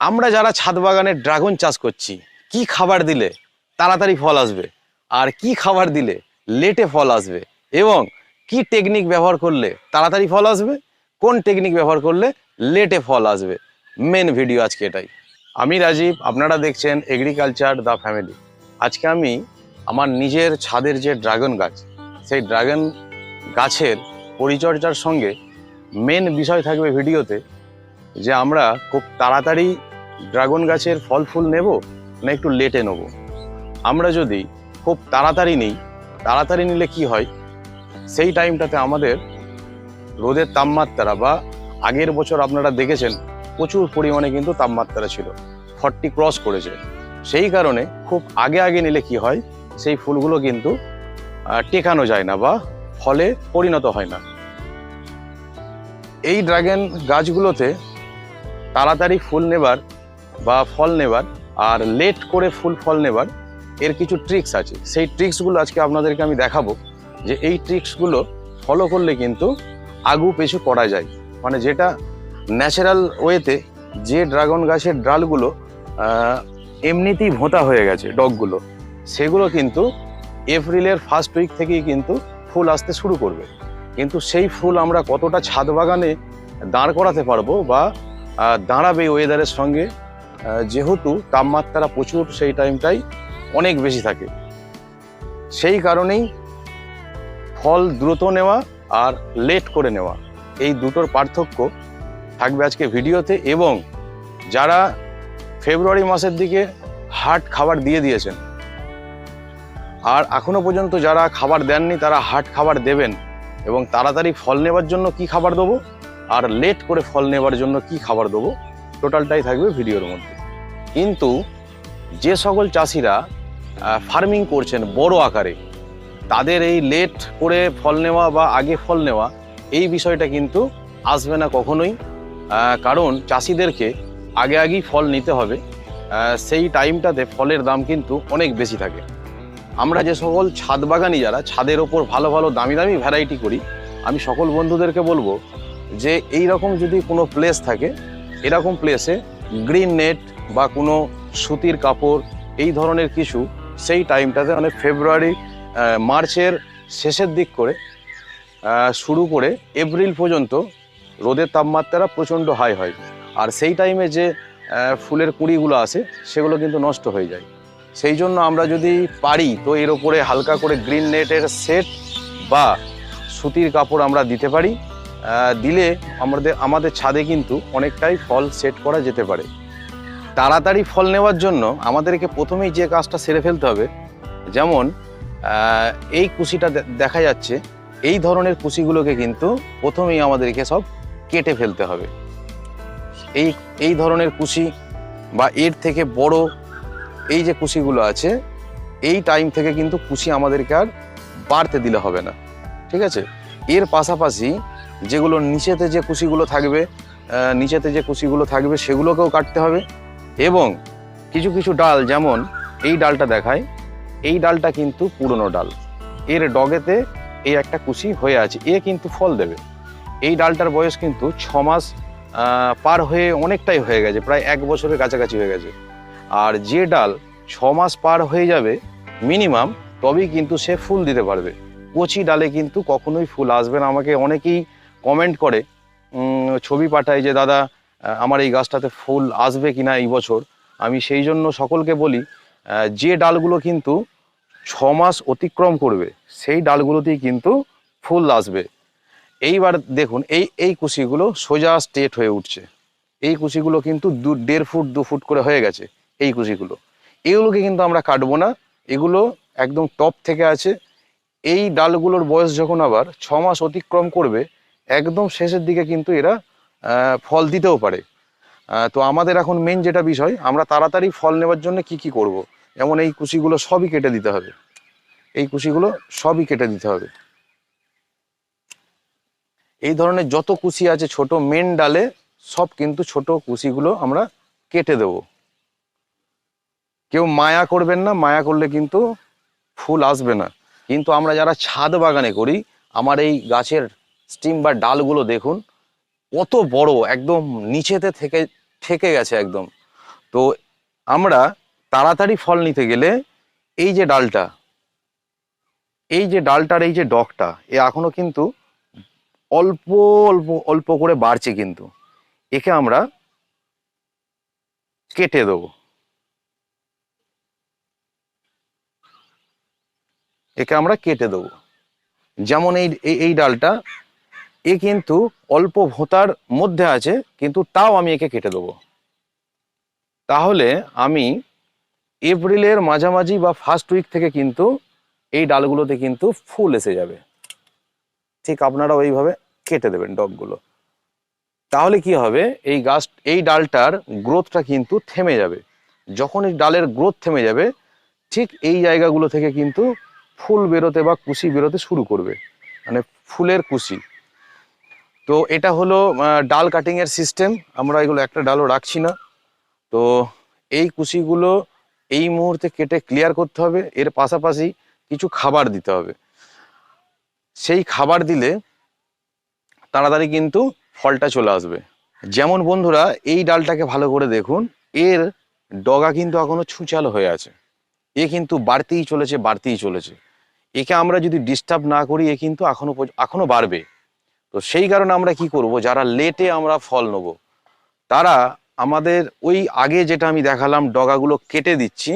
আমরা যারা ছাদ বাগানে ড্রাগন চাষ করছি, কি খাবার দিলে তাড়াতাড়ি ফল আসবে? আর কি খাবার দিলে লেটে ফল আসবে? এবং কি টেকনিক ব্যবহার করলে তাড়াতাড়ি ফল আসবে? কোন টেকনিক ব্যবহার করলে লেটে ফল আসবে? মেন ভিডিও আজকে এটাই। আমি রাজীব, আপনারা দেখছেন এগ্রিকালচার দ্য ফ্যামিলি আজকে আমি আমার নিজের ছাদের যে ড্রাগন গাছ, সেই ড্রাগন গাছের পরিচর্যার সঙ্গে মেন বিষয় থাকবে ভিডিওতে যে আমরা খুব তাড়াতাড়ি ড্রাগন গাছের ফল ফুল নেব না একটু লেটে নেব। আমরা যদি খুব তাড়াতাড়ি নিই, তাড়াতাড়ি নিলে কি হয়? সেই টাইমটাতে আমাদের রোদের তাপমাত্রা বা আগের বছর আপনারা দেখেছেন, প্রচুর পরিমাণে কিন্তু তাপমাত্রা ছিল, ফর্টি ক্রস করেছে। সেই কারণে খুব আগে আগে নিলে কি হয়? সেই ফুলগুলো কিন্তু টেকানো যায় না বা ফলে পরিণত হয় না। এই ড্রাগন গাছগুলোতে তাড়াতাড়ি ফুল নেবার বা ফল নেবার আর লেট করে ফুল ফল নেবার এর কিছু ট্রিক্স আছে। সেই ট্রিক্সগুলো আজকে আপনাদেরকে আমি দেখাবো যে এই ট্রিক্সগুলো ফলো করলে কিন্তু আগু পেছু করা যায়। মানে যেটা ন্যাচারাল ওয়েতে যে ড্রাগন গাছের ডালগুলো এমনিতেই ভোঁতা হয়ে গেছে ডগগুলো, সেগুলো কিন্তু এপ্রিলের ফার্স্ট উইক থেকেই কিন্তু ফুল আসতে শুরু করবে। কিন্তু সেই ফুল আমরা কতটা ছাদ বাগানে দাঁড় করাতে পারব বা দাঁড়াবে ওয়েদারের সঙ্গে। যেহেতু তাপমাত্রা প্রচুর, সেই টাইমটাই অনেক বেশি থাকে। সেই কারণেই ফল দ্রুত নেওয়া আর লেট করে নেওয়া, এই দুটোর পার্থক্য থাকবে আজকে ভিডিওতে এবং যারা ফেব্রুয়ারি মাসের দিকে হার্ট খাবার দিয়ে দিয়েছেন, আর এখনও পর্যন্ত যারা খাবার দেননি তারা হার্ট খাবার দেবেন এবং তাড়াতাড়ি ফল নেবার জন্য কি খাবার দেবো? আর লেট করে ফল নেবার জন্য কি খাবার দেবো? টোটালটাই থাকবে ভিডিওর মধ্যে। কিন্তু যে সকল চাষিরা ফার্মিং করছেন বড় আকারে, তাদের এই লেট করে ফল নেওয়া বা আগে ফল নেওয়া, এই বিষয়টা কিন্তু আসবে না কখনোই। কারণ চাষিদেরকে আগে আগেই ফল নিতে হবে। সেই টাইমটাতে ফলের দাম কিন্তু অনেক বেশি থাকে। আমরা যে সকল ছাদ বাগানি যারা, ছাদের ওপর ভালো ভালো দামি দামি ভ্যারাইটি করি, আমি সকল বন্ধুদেরকে বলব যে এই রকম যদি কোনো প্লেস থাকে, এরকম প্লেসে গ্রিন নেট বা কোনো সুতির কাপড়, এই ধরনের কিছু সেই টাইমটাতে মানে ফেব্রুয়ারি মার্চের শেষের দিক করে শুরু করে এপ্রিল পর্যন্ত রোদের তাপমাত্রা প্রচণ্ড হাই হয়। আর সেই টাইমে যে ফুলের কুঁড়িগুলো আসে, সেগুলো কিন্তু নষ্ট হয়ে যায়। সেই জন্য আমরা যদি পারি, তো এর ওপরে হালকা করে গ্রিন নেটের সেট বা সুতির কাপড় আমরা দিতে পারি। দিলে আমাদের আমাদের ছাদে কিন্তু অনেকটাই ফল সেট করা যেতে পারে। তাড়াতাড়ি ফল নেওয়ার জন্য আমাদেরকে প্রথমেই যে কাজটা সেরে ফেলতে হবে, যেমন এই কুশিটা দেখা যাচ্ছে, এই ধরনের কুশিগুলোকে কিন্তু প্রথমেই আমাদেরকে সব কেটে ফেলতে হবে। এই এই ধরনের কুশি বা এর থেকে বড় এই যে কুশিগুলো আছে, এই টাইম থেকে কিন্তু কুশি আমাদেরকে আর বাড়তে দিলে হবে না। ঠিক আছে? এর পাশাপাশি যেগুলো নিচেতে যে কুশিগুলো থাকবে নিচেতে যে কুশিগুলো থাকবে সেগুলোকেও কাটতে হবে এবং কিছু কিছু ডাল যেমন এই ডালটা দেখায়, এই ডালটা কিন্তু পুরনো ডাল। এর ডগেতে এই একটা কুশি হয়ে আছে, এ কিন্তু ফল দেবে। এই ডালটার বয়স কিন্তু ছ মাস পার হয়ে অনেকটাই হয়ে গেছে, প্রায় এক বছরের কাছাকাছি হয়ে গেছে। আর যে ডাল ছ মাস পার হয়ে যাবে মিনিমাম, তবেই কিন্তু সে ফুল দিতে পারবে। কচি ডালে কিন্তু কখনোই ফুল আসবে না। আমাকে অনেকেই কমেন্ট করে ছবি পাঠায় যে, দাদা আমার এই গাছটাতে ফুল আসবে কি না এই বছর? আমি সেই জন্য সকলকে বলি যে ডালগুলো কিন্তু ছ মাস অতিক্রম করবে, সেই ডালগুলোতেই কিন্তু ফুল আসবে। এইবার দেখুন, এই এই কুশিগুলো সোজা স্টেট হয়ে উঠছে। এই কুশিগুলো কিন্তু দু, দেড় ফুট, দু ফুট করে হয়ে গেছে, এই কুশিগুলো। এগুলোকে কিন্তু আমরা কাটবো না, এগুলো একদম টপ থেকে আছে। এই ডালগুলোর বয়স যখন আবার ছ মাস অতিক্রম করবে একদম শেষের দিকে কিন্তু এরা ফল দিতেও পারে। তো আমাদের এখন মেন যেটা বিষয়, আমরা তাড়াতাড়ি ফল নেওয়ার জন্য কি কি করব। যেমন এই কুশিগুলো সবই কেটে দিতে হবে। এই কুশিগুলো সবই কেটে দিতে হবে। এই ধরনের যত কুশি আছে ছোট মেন ডালে, সব কিন্তু ছোট কুশিগুলো আমরা কেটে দেব। কেউ মায়া করবেন না, মায়া করলে কিন্তু ফুল আসবে না। কিন্তু আমরা যারা ছাদ বাগানে করি, আমার এই গাছের স্টিম বা ডালগুলো দেখুন, কত বড়, একদম নিচেতে থেকে থেকে গেছে একদম। তো আমরা তাড়াতাড়ি ফল নিতে গেলে এই যে ডালটা, এই যে ডালটার এই যে ডগটা, এ এখনও কিন্তু অল্প অল্প অল্প করে বাড়ছে কিন্তু। একে আমরা কেটে দেবো। একে আমরা কেটে দেবো। যেমন এই- এই ডালটা এ কিন্তু অল্প ভোঁতার মধ্যে আছে, কিন্তু তাও আমি একে কেটে দেবো। তাহলে আমি এপ্রিলের মাঝামাঝি বা ফার্স্ট উইক থেকে কিন্তু এই ডালগুলোতে কিন্তু ফুল এসে যাবে। ঠিক আপনারা ওইভাবে কেটে দেবেন ডগগুলো। তাহলে কি হবে? এই গাছ, এই ডালটার গ্রোথটা কিন্তু থেমে যাবে। যখন এই ডালের গ্রোথ থেমে যাবে, ঠিক এই জায়গাগুলো থেকে কিন্তু ফুল বেরোতে বা কুশি বেরোতে শুরু করবে। মানে ফুলের কুশি। তো এটা হলো ডাল কাটিং এর সিস্টেম আমরা এগুলো একটা ডালও রাখছি না। তো এই কুশিগুলো এই মুহূর্তে কেটে ক্লিয়ার করতে হবে। এর পাশাপাশি কিছু খাবার দিতে হবে। সেই খাবার দিলে তাড়াতাড়ি কিন্তু ফলটা চলে আসবে। যেমন বন্ধুরা, এই ডালটাকে ভালো করে দেখুন। এর ডগা কিন্তু এখনও ছুচালো হয়ে আছে। এ কিন্তু বাড়তেই চলেছে বাড়তেই চলেছে। একে আমরা যদি ডিস্টার্ব না করি, এ কিন্তু এখনও পর্য- এখনও বাড়বে। তো সেই কারণে আমরা কি করব? যারা লেটে আমরা ফল নেব, তারা আমাদের ওই আগে যেটা আমি দেখালাম ডগাগুলো কেটে দিচ্ছি,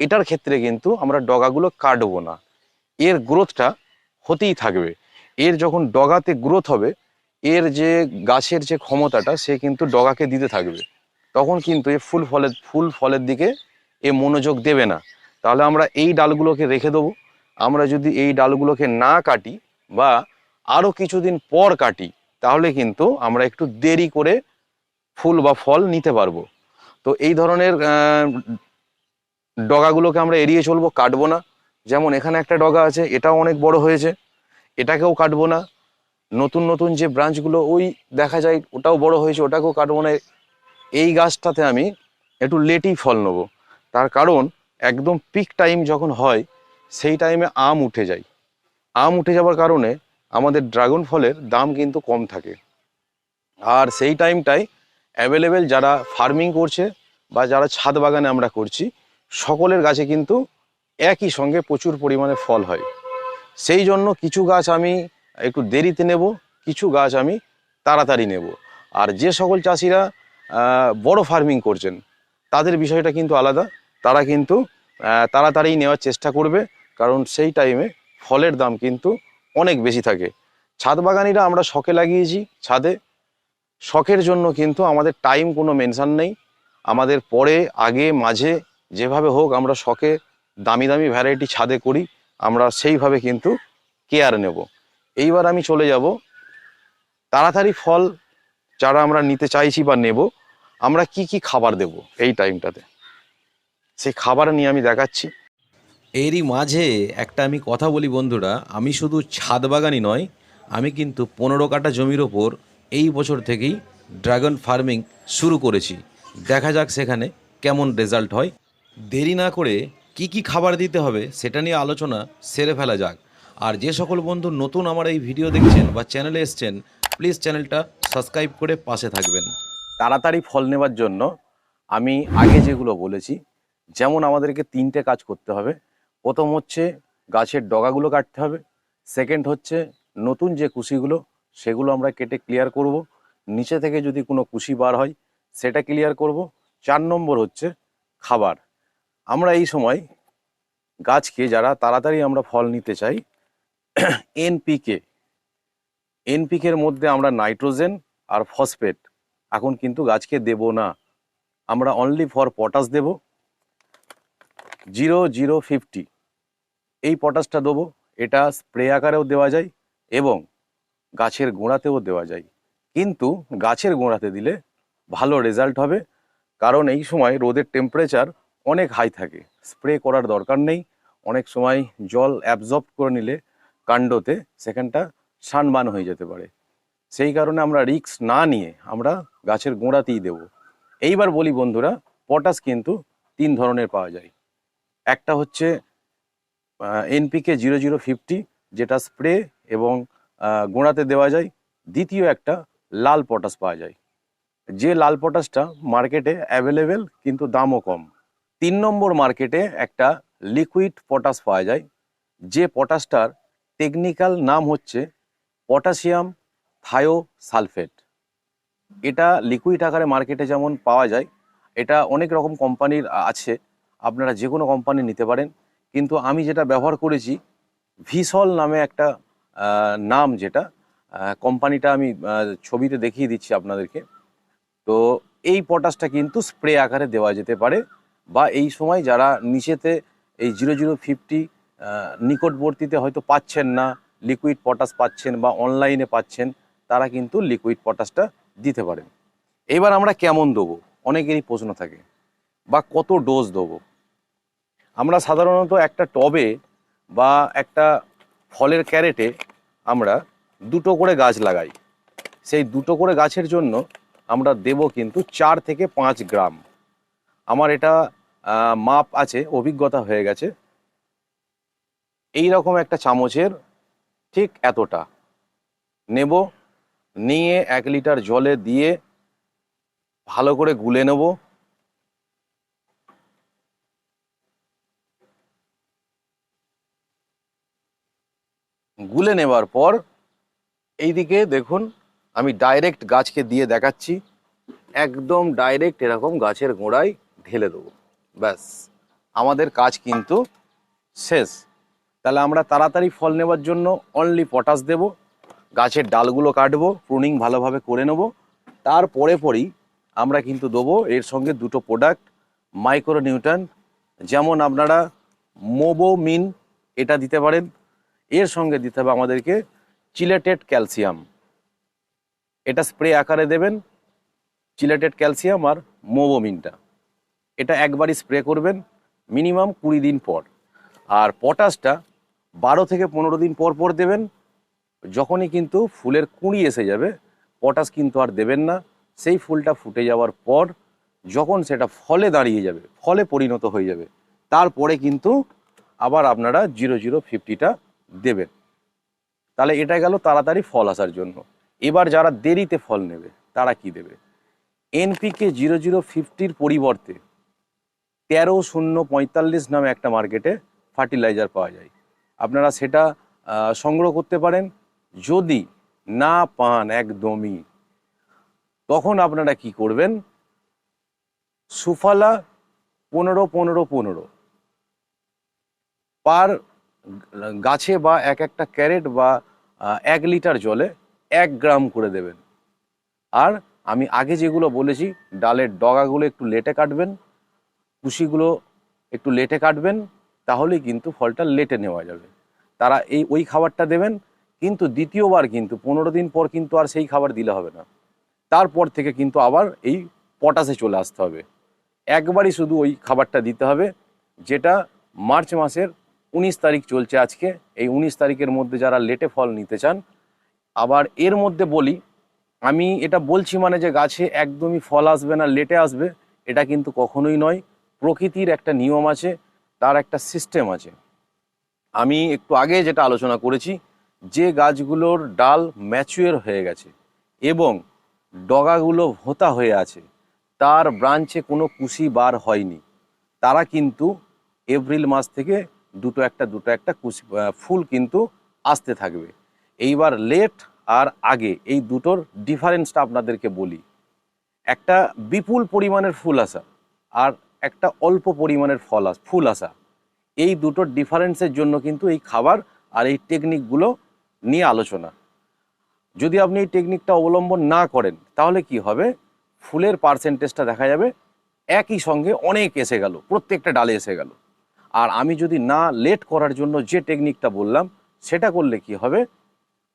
এটার ক্ষেত্রে কিন্তু আমরা ডগাগুলো কাটবো না। এর গ্রোথটা হতেই থাকবে। এর যখন ডগাতে গ্রোথ হবে, এর যে গাছের যে ক্ষমতাটা, সে কিন্তু ডগাকে দিতে থাকবে। তখন কিন্তু এ ফুল ফলের ফুল ফলের দিকে এ মনোযোগ দেবে না। তাহলে আমরা এই ডালগুলোকে রেখে দেবো। আমরা যদি এই ডালগুলোকে না কাটি বা আরও কিছুদিন পর কাটি, তাহলে কিন্তু আমরা একটু দেরি করে ফুল বা ফল নিতে পারব। তো এই ধরনের ডগাগুলোকে আমরা এড়িয়ে চলবো, কাটবো না। যেমন এখানে একটা ডগা আছে, এটাও অনেক বড় হয়েছে, এটাকেও কাটবো না। নতুন নতুন যে ব্রাঞ্চগুলো, ওই দেখা যায় ওটাও বড় হয়েছে, ওটাকেও কাটবো না। এই গাছটাতে আমি একটু লেটেই ফল নেব। তার কারণ, একদম পিক টাইম যখন হয়, সেই টাইমে আম উঠে যায়। আম উঠে যাওয়ার কারণে আমাদের ড্রাগন ফলের দাম কিন্তু কম থাকে। আর সেই টাইমটায় অ্যাভেলেবেল যারা ফার্মিং করছে বা যারা ছাদ বাগানে আমরা করছি, সকলের গাছে কিন্তু একই সঙ্গে প্রচুর পরিমাণে ফল হয়। সেই জন্য কিছু গাছ আমি একটু দেরিতে নেব, কিছু গাছ আমি তাড়াতাড়ি নেব। আর যে সকল চাষিরা বড় ফার্মিং করছেন, তাদের বিষয়টা কিন্তু আলাদা। তারা কিন্তু তাড়াতাড়ি নেওয়ার চেষ্টা করবে, কারণ সেই টাইমে ফলের দাম কিন্তু অনেক বেশি থাকে। ছাদ বাগানিরা আমরা শখে লাগিয়েছি ছাদে। শখের জন্য কিন্তু আমাদের টাইম কোনো মেনশান নেই। আমাদের পরে, আগে, মাঝে, যেভাবে হোক আমরা শখে দামি দামি ভ্যারাইটি ছাদে করি, আমরা সেইভাবে কিন্তু কেয়ার নেব। এইবার আমি চলে যাব। তাড়াতাড়ি ফল যারা আমরা নিতে চাইছি বা নেব, আমরা কি কি খাবার দেব এই টাইমটাতে সেই খাবার নিয়ে আমি দেখাচ্ছি। এরই মাঝে একটা আমি কথা বলি বন্ধুরা, আমি শুধু ছাদ বাগানই নয়, আমি কিন্তু পনেরো কাটা জমির ওপর এই বছর থেকেই ড্রাগন ফার্মিং শুরু করেছি। দেখা যাক সেখানে কেমন রেজাল্ট হয়। দেরি না করে কি কি খাবার দিতে হবে সেটা নিয়ে আলোচনা সেরে ফেলা যাক। আর যে সকল বন্ধু নতুন আমার এই ভিডিও দেখছেন বা চ্যানেলে এসছেন, প্লিজ চ্যানেলটা সাবস্ক্রাইব করে পাশে থাকবেন। তাড়াতাড়ি ফল নেবার জন্য আমি আগে যেগুলো বলেছি, যেমন আমাদেরকে তিনটে কাজ করতে হবে। প্রথম হচ্ছে গাছের ডগাগুলো কাটতে হবে। সেকেন্ড হচ্ছে নতুন যে কুশিগুলো, সেগুলো আমরা কেটে ক্লিয়ার করব। নিচে থেকে যদি কোনো কুশি বার হয়, সেটা ক্লিয়ার করব। চার নম্বর হচ্ছে খাবার। আমরা এই সময় গাছকে যারা তাড়াতাড়ি আমরা ফল নিতে চাই এনপিকে এনপিকের মধ্যে আমরা নাইট্রোজেন আর ফসফেট। এখন কিন্তু গাছকে দেব না। আমরা only for potash Dev. Zero zero fifty. এই পটাশটা দেবো, এটা স্প্রে আকারেও দেওয়া যায় এবং গাছের গোড়াতেও দেওয়া যায়। কিন্তু গাছের গোড়াতে দিলে ভালো রেজাল্ট হবে, কারণ এই সময় রোদের টেম্পারেচার অনেক হাই থাকে। স্প্রে করার দরকার নেই, অনেক সময় জল অ্যাবজর্ব করে নিলে কাণ্ডতে সেখানটা সানবান হয়ে যেতে পারে। সেই কারণে আমরা রিস্ক না নিয়ে আমরা গাছের গোড়াতেই দেব। এইবার বলি বন্ধুরা, পটাশ কিন্তু তিন ধরনের পাওয়া যায়। একটা হচ্ছে এনপিকে জিরো জিরো ফিফটি যেটা স্প্রে এবং গোড়াতে দেওয়া যায়। দ্বিতীয় একটা লাল পটাশ পাওয়া যায়। যে লাল পটাশটা মার্কেটে অ্যাভেলেবেল কিন্তু দামও কম। তিন নম্বর মার্কেটে একটা লিকুইড পটাশ পাওয়া যায়। যে পটাশটার টেকনিক্যাল নাম হচ্ছে পটাশিয়াম থায়ো সালফেট এটা লিকুইড আকারে মার্কেটে যেমন পাওয়া যায়, এটা অনেক রকম কোম্পানির আছে। আপনারা যে কোনো কোম্পানি নিতে পারেন। কিন্তু আমি যেটা ব্যবহার করেছি ভিসল নামে একটা নাম যেটা কোম্পানিটা আমি ছবিতে দেখিয়ে দিচ্ছি আপনাদেরকে। তো এই পটাশটা কিন্তু স্প্রে আকারে দেওয়া যেতে পারে বা এই সময় যারা নিচেতে এই জিরো জিরো ফিফটি নিকটবর্তীতে হয়তো পাচ্ছেন না লিকুইড পটাশ পাচ্ছেন বা অনলাইনে পাচ্ছেন, তারা কিন্তু লিকুইড পটাশটা দিতে পারেন। এবার আমরা কেমন দেবো? অনেকেরই প্রশ্ন থাকে, বা কত ডোজ দেবো? আমরা সাধারণত একটা টবে বা একটা ফলের ক্যারেটে আমরা দুটো করে গাছ লাগাই। সেই দুটো করে গাছের জন্য আমরা দেব কিন্তু চার থেকে পাঁচ গ্রাম। আমার এটা মাপ আছে, অভিজ্ঞতা হয়ে গেছে। এই রকম একটা চামচের ঠিক এতটা। নেব, নিয়ে এক লিটার জলে দিয়ে ভালো করে গুলে নেব। গুলে নেওয়ার পর এইদিকে দেখুন, আমি ডাইরেক্ট গাছকে দিয়ে দেখাচ্ছি। একদম ডাইরেক্ট এরকম গাছের গোড়ায় ঢেলে দেবো। ব্যাস, আমাদের কাজ কিন্তু শেষ। তাহলে আমরা তাড়াতাড়ি ফল নেবার জন্য অনলি পটাশ দেব, গাছের ডালগুলো কাটবো প্রুনিং ভালোভাবে করে নেব। তারপরে পরেই আমরা কিন্তু দেবো, এর সঙ্গে দুটো প্রোডাক্ট মাইক্রো নিউটন যেমন আপনারা মোবোমিন এটা দিতে পারেন এর সঙ্গে দিতে হবে আমাদেরকে চিলেটেড ক্যালসিয়াম এটা স্প্রে আকারে দেবেন চিলেটেড ক্যালসিয়াম আর মোবোমিনটা এটা একবারই স্প্রে করবেন মিনিমাম কুড়ি দিন পর। আর পটাশটা বারো থেকে পনেরো দিন পর পর দেবেন, যখনই কিন্তু ফুলের কুঁড়ি এসে যাবে পটাশ কিন্তু আর দেবেন না। সেই ফুলটা ফুটে যাওয়ার পর যখন সেটা ফলে দাঁড়িয়ে যাবে, ফলে পরিণত হয়ে যাবে, তারপরে কিন্তু আবার আপনারা জিরো জিরো ফিফটিটা দেবেন তাহলে এটা গেল তাড়াতাড়ি ফল আসার জন্য। এবার যারা দেরিতে ফল নেবে, তারা কি দেবে? এনপিকে জিরো জিরো ফিফটির পরিবর্তে তেরো শূন্য পঁয়তাল্লিশ নামে একটা মার্কেটে ফার্টিলাইজার পাওয়া যায়। আপনারা সেটা সংগ্রহ করতে পারেন। যদি না পান একদমই, তখন আপনারা কি করবেন? সুফালা পনেরো পনেরো পনেরো পার গাছে বা এক একটা ক্যারেট বা এক লিটার জলে এক গ্রাম করে দেবেন। আর আমি আগে যেগুলো বলেছি, ডালের ডগাগুলো একটু লেটে কাটবেন, কুশিগুলো একটু লেটে কাটবেন, তাহলেই কিন্তু ফলটা লেটে নেওয়া যাবে। তারা এই, ওই খাবারটা দেবেন, কিন্তু দ্বিতীয়বার কিন্তু, পনেরো দিন পর কিন্তু আর সেই খাবার দিলে হবে না। তারপর থেকে কিন্তু আবার এই পটাশে চলে আসতে হবে। একবারই শুধু ওই খাবারটা দিতে হবে, যেটা মার্চ মাসের উনিশ তারিখ চলছে আজকে। এই উনিশ তারিখের মধ্যে যারা লেটে ফল নিতে চান, আবার এর মধ্যে বলি, আমি এটা বলছি মানে যে গাছে একদমই ফল আসবে না, লেটে আসবে, এটা কিন্তু কখনোই নয়। প্রকৃতির একটা নিয়ম আছে, তার একটা সিস্টেম আছে। আমি একটু আগে যেটা আলোচনা করেছি, যে গাছগুলোর ডাল ম্যাচুয়ার হয়ে গেছে এবং ডগাগুলো ভোতা হয়ে আছে, তার ব্রাঞ্চে কোনো কুশি বার হয়নি। তারা কিন্তু এপ্রিল মাস থেকে দুটো একটা দুটো একটা আহ, ফুল কিন্তু আসতে থাকবে। এইবার লেট আর আগে এই দুটোর ডিফারেন্সটা আপনাদেরকে বলি। একটা বিপুল পরিমাণের ফুল আসা আর একটা অল্প পরিমাণের ফল আস ফুল আসা। এই দুটোর ডিফারেন্সের জন্য কিন্তু এই খাবার আর এই টেকনিকগুলো নিয়ে আলোচনা। যদি আপনি এই টেকনিকটা অবলম্বন না করেন তাহলে কি হবে? ফুলের পার্সেন্টেজটা দেখা যাবে একই সঙ্গে অনেক এসে গেল প্রত্যেকটা ডালে এসে গেল। আর আমি যদি না লেট করার জন্য যে টেকনিকটা বললাম, সেটা করলে কি হবে?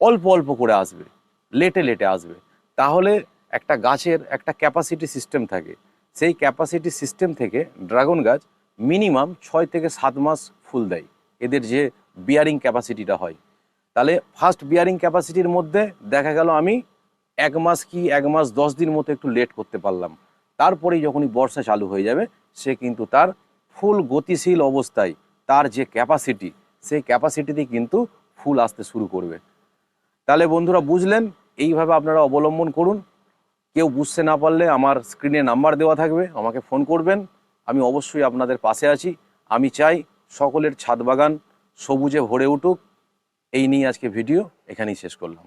অল্প অল্প করে আসবে লেটে লেটে আসবে। তাহলে একটা গাছের একটা ক্যাপাসিটি সিস্টেম থাকে। সেই ক্যাপাসিটি সিস্টেম থেকে ড্রাগন গাছ মিনিমাম ছয় থেকে সাত মাস ফুল দেয়, এদের যে বিয়ারিং ক্যাপাসিটিটা হয়। তাহলে ফার্স্ট বিয়ারিং ক্যাপাসিটির মধ্যে দেখা গেল আমি এক মাস কি, এক মাস দশ দিন মতো একটু লেট করতে পারলাম। তারপরেই যখনই বর্ষা চালু হয়ে যাবে, সে কিন্তু তার ফুল গতিশীল অবস্থায় তার যে ক্যাপাসিটি সেই ক্যাপাসিটিতে কিন্তু ফুল আসতে শুরু করবে। তাহলে বন্ধুরা বুঝলেন, এইভাবে আপনারা অবলম্বন করুন। কেউ বুঝতে না পারলে আমার স্ক্রিনে নাম্বার দেওয়া থাকবে, আমাকে ফোন করবেন। আমি অবশ্যই আপনাদের পাশে আছি। আমি চাই সকলের ছাদ বাগান সবুজে ভরে উঠুক। এই নিয়ে আজকে ভিডিও এখানেই শেষ করলাম।